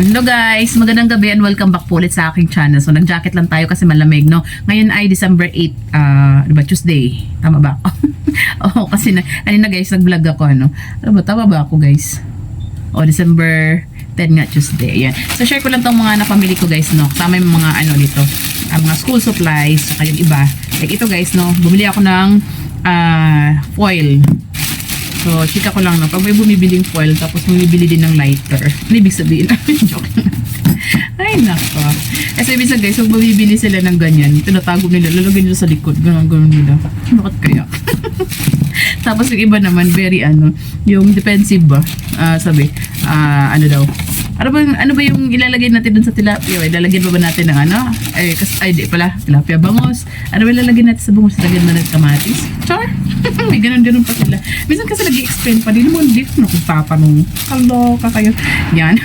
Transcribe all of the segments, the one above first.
Hello guys, magandang gabi and welcome back po ulit sa aking channel. So nag-jacket lang tayo kasi malamig, no? Ngayon ay December 8, ah, ano ba, Tuesday. Tama ba? Oo, kasi na, kanina guys, nag-vlog ako, ano? Ano ba, tama ba ako guys? O, December 10 nga Tuesday. Ayan. So share ko lang tong mga napamili ko guys, no? Kasama yung mga ano dito, ang mga school supplies, saka yung iba. Like ito guys, no? Bumili ako ng ah, foil. So, chika ko lang, no? Pag may bumibiling foil, tapos bumibili din ng lighter. Ano ibig sabihin? Joke. Ay, nako. Kasi minsan guys, pag bumibili sila ng ganyan, tinatago nila, lalagyan nila sa likod, ganun, ganun nila. Bakit kaya? tapos yung iba naman, very ano, yung defensive ba? Ah, sabi, ah, ano daw, ano ba, ano ba yung ilalagay natin dun sa tilapia? Ilalagyan ba ba natin ng ano? Eh, kas, ay, di pala, tilapia bangos. Ano ba ilalagay natin sa bangos? Lagyan na natin kamatis? Char! May ganun-ganun pa sila. Minsan kasi nag explain pa, di naman di ko nakutatanong. Kaloka kayo. Yan.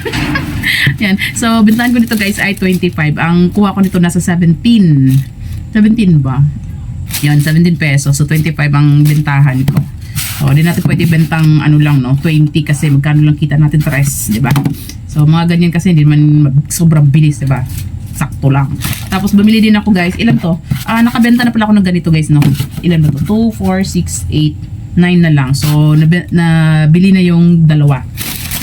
Yan. So, bintahan ko nito guys ay 25. Ang kuha ko nito nasa 17. 17 ba? Yan, 17 pesos. So, 25 ang bintahan ko. So, di natin pwede bentang ano lang, no? 20 kasi magkano lang kita natin tres, di ba? So, mga ganyan kasi hindi man sobrang bilis, di ba? Sakto lang. Tapos, bumili din ako, guys. Ilan to? Ah, nakabenta na pala ako ng ganito, guys, no? Ilan ba to? 2, 4, 6, 8, 9 na lang. So, nabi- nabili na yung dalawa.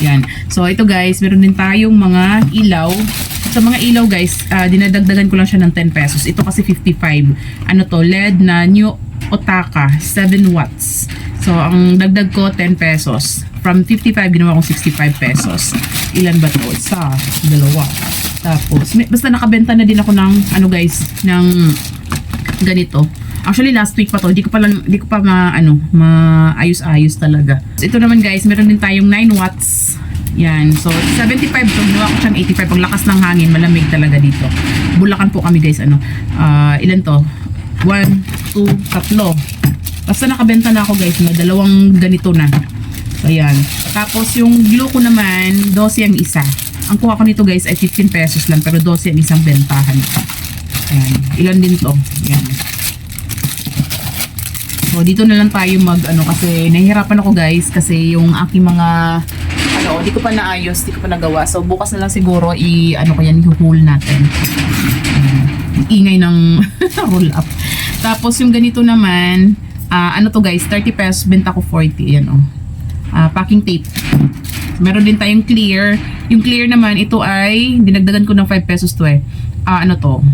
Yan. So, ito guys, meron din tayong mga ilaw. Sa mga ilaw guys, ah, dinadagdagan ko lang siya ng 10 pesos. Ito kasi 55. Ano to? LED na New Otaka, 7 watts. So, ang dagdag ko 10 pesos. From 55, ginawa kong 65 pesos. Ilan ba to? Isa, dalawa. Tapos, may, basta nakabenta na din ako ng, ano guys, ng ganito. Actually last week pa to, hindi ko pa lang hindi ko pa ma ano, maayos-ayos talaga. So, ito naman guys, meron din tayong 9 watts. Yan. So 75 to, ginawa ko siyang 85 pag lakas ng hangin, malamig talaga dito. Bulakan po kami guys, ano. ah ilan to? 1 2 tatlo. Basta nakabenta na ako guys, na dalawang ganito na. Ayan. Tapos yung glue ko naman, 12 ang isa. Ang kuha ko nito guys ay 15 pesos lang pero 12 ang isang bentahan. Ayan. Ilan din to? Ayan. So, dito na lang tayo mag, ano, kasi nahihirapan ako guys, kasi yung aking mga, ano, di ko pa naayos, di ko pa nagawa. So, bukas na lang siguro, i, ano ko yan, i-haul natin. Ayan. ingay ng roll up. Tapos, yung ganito naman, ah, ano to guys, 30 pesos, benta ko 40, yan oh. Ah, packing tape. Meron din tayong clear. Yung clear naman, ito ay, dinagdagan ko ng 5 pesos to eh. Ah, ano to?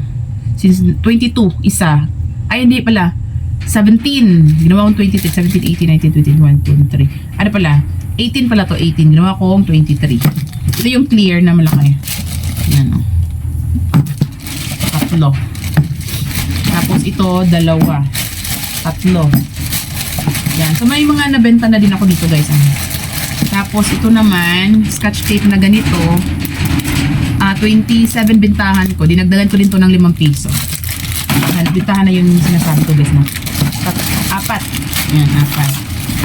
Since 22, isa. Ay, hindi pala. 17. Ginawa kong 23, 17, 18, 19, 21, 23. Ano pala? 18 pala to, 18. Ginawa kong 23. Ito yung clear na malaki. Yan o. Tatlo. Tapos ito, dalawa. Tatlo. Yan. So may mga nabenta na din ako dito guys. Ano. Tapos ito naman, scotch tape na ganito. Ah, 27 bintahan ko. Dinagdagan ko din to ng 5 piso. Ayan, Bintahan na yung sinasabi ko guys na. Tat- apat. Yan, apat.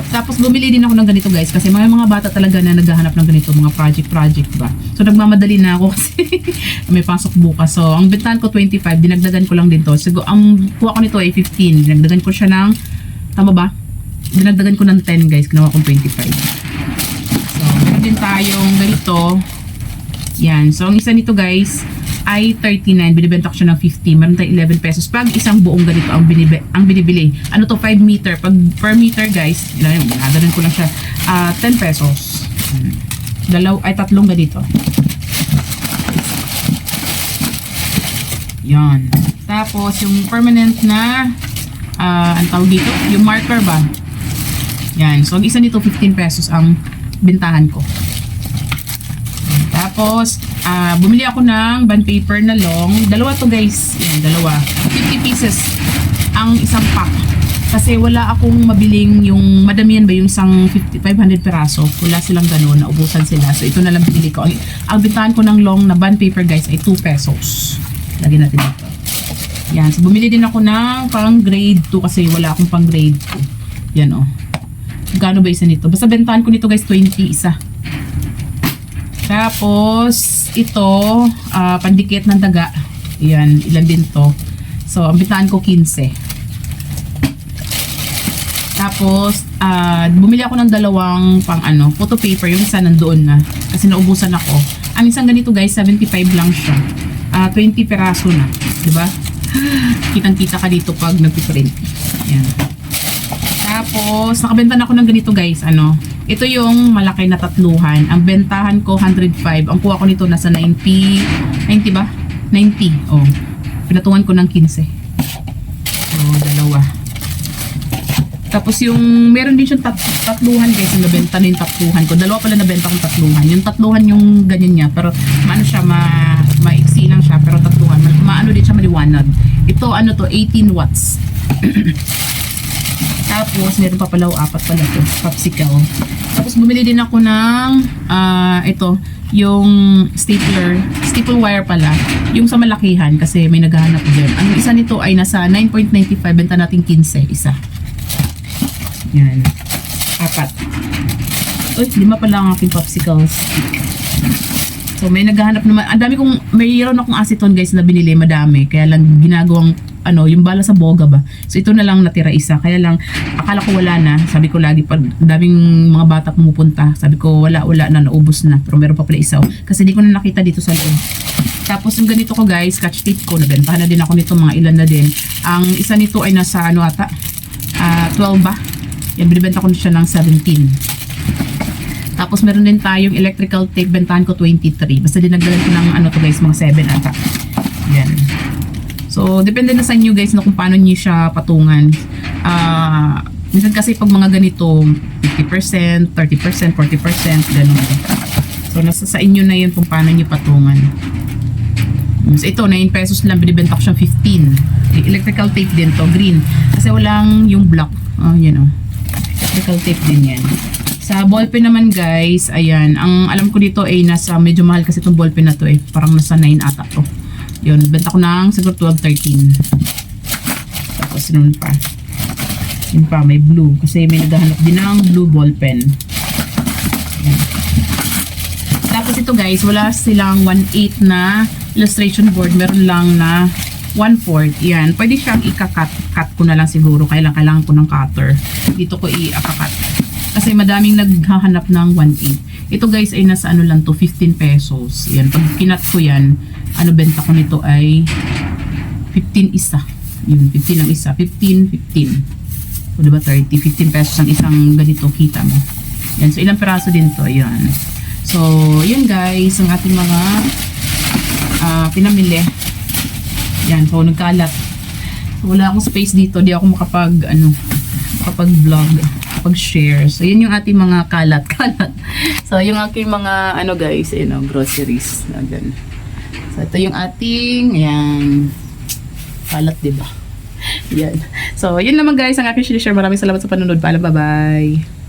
Tapos bumili din ako ng ganito guys kasi mga mga bata talaga na naghahanap ng ganito, mga project-project ba. So nagmamadali na ako kasi may pasok bukas. So ang bintahan ko 25, dinagdagan ko lang din to. Siguro ang kuha ko nito ay 15. Dinagdagan ko siya ng tama ba? Dinagdagan ko ng 10 guys, ginawa kong 25. So meron din tayong ganito. Yan. So ang isa nito guys ay 39. Binibenta ko siya ng 50. Meron tayong 11 pesos. Pag isang buong ganito ang, binibi, ang binibili. Ano to? 5 meter. Pag per meter guys, yun, yun, ginaganon ko lang siya. ah 10 pesos. Dalaw, ay tatlong ganito. Yan. Tapos yung permanent na ah ang tawag dito, yung marker ba? Yan. So ang isa nito 15 pesos ang bintahan ko. Tapos, ah bumili ako ng bond paper na long. Dalawa to guys. Yan, dalawa. 50 pieces ang isang pack. Kasi wala akong mabiling yung, madamihan ba yung isang 50, 500 peraso. Wala silang ganun, naubusan sila. So ito na lang binili ko. Ang, ang bintahan ko ng long na bond paper guys ay 2 pesos. Lagyan natin dito. Yan. So bumili din ako ng pang grade 2 kasi wala akong pang grade 2. Yan oh. Gano ba isa nito? Basta bentahan ko nito guys 20 isa. Tapos, ito, ah, pandikit ng daga. Yan, ilan din to. So, ang bitahan ko 15. Tapos, ah, bumili ako ng dalawang pang ano, photo paper. Yung isa nandoon na. Kasi naubusan ako. Ang isang ganito guys, 75 lang siya. Ah, 20 peraso na. ba? Kitang-kita ka dito pag nagpiprint. Ayan. Tapos, nakabenta na ako ng ganito guys. Ano? Ito yung malaki na tatluhan. Ang bentahan ko, 105. Ang kuha ko nito, nasa 90. 90 ba? 90. Oh. Pinatungan ko ng 15. Oh, dalawa. Tapos yung, meron din siyang tat, tatluhan guys, yung nabenta na yung tatluhan ko. Dalawa pala nabenta kong tatluhan. Yung tatluhan yung ganyan niya, pero maano siya, ma, maiksi lang siya, pero tatluhan. Ma, maano din siya maliwanag. Ito, ano to, 18 watts. Tapos, meron pa pala, apat pala to, popsicle. Tapos, bumili din ako ng, ah, ito, yung stapler, staple wire pala, yung sa malakihan, kasi may naghahanap din. Ang isa nito ay nasa 9.95, benta natin 15, isa. Yan. Apat. Uy, lima pala ang aking popsicles. So, may naghahanap naman. Ang dami kong, mayroon akong acetone guys na binili, madami. Kaya lang ginagawang, ano, yung bala sa boga ba. So, ito na lang natira isa. Kaya lang, akala ko wala na. Sabi ko lagi, pag daming mga bata pumupunta, sabi ko wala, wala na, naubos na. Pero meron pa pala isa. oh. Kasi di ko na nakita dito sa loob. Tapos yung ganito ko guys, scotch tape ko, na din ako nito, mga ilan na din. Ang isa nito ay nasa ano ata, ah 12 ba? Yan, binibenta ko siya ng 17. Tapos meron din tayong electrical tape, bentahan ko 23. Basta dinagdagan ko ng ano to guys, mga 7 ata. Yan. So, depende na sa inyo guys na kung paano niyo siya patungan. Ah, minsan kasi pag mga ganito, 50%, 30%, 40%, ganun. So, nasa sa inyo na yun kung paano niyo patungan. So, ito, 9 pesos lang, binibenta ko siyang 15. May Electrical tape din to, green. Kasi walang yung black. Oh, you know. Electrical tape din yan. Sa ballpen naman guys, ayan, ang alam ko dito ay nasa medyo mahal kasi itong ballpen na to eh. Parang nasa 9 ata to. Yun, benta ko ng siguro 12, 13. Tapos nun pa. Yun pa, may blue. Kasi may naghahanap din ng blue ballpen. Ayan. Tapos ito guys, wala silang 1/8 na illustration board. Meron lang na 1/4. Yan. Pwede siyang ika-cut. Cut ko na lang siguro. Kailangan, kailangan ko ng cutter. Dito ko i-aka-cut. Kasi madaming naghahanap ng 1/8. Ito guys ay nasa ano lang to, 15 pesos. Yan. Pag kinat ko yan, ano benta ko nito ay 15 isa. Yun, 15 ang isa. 15, 15. O diba 30? 15 pesos ang isang ganito. Kita mo. Yan. So ilang peraso din to. Yan. So, yun guys, ang ating mga ah, pinamili. Yan, so nagkalat. Wala akong space dito, di ako makapag, ano, makapag-vlog, makapag-share. So, yun yung ating mga kalat, kalat. So, yung aking mga, ano guys, you know, groceries. Ayan. So, ito yung ating, ayan, kalat, di ba? Yan. So, yun naman guys, ang aking share. Maraming salamat sa panonood. Paalam, bye-bye.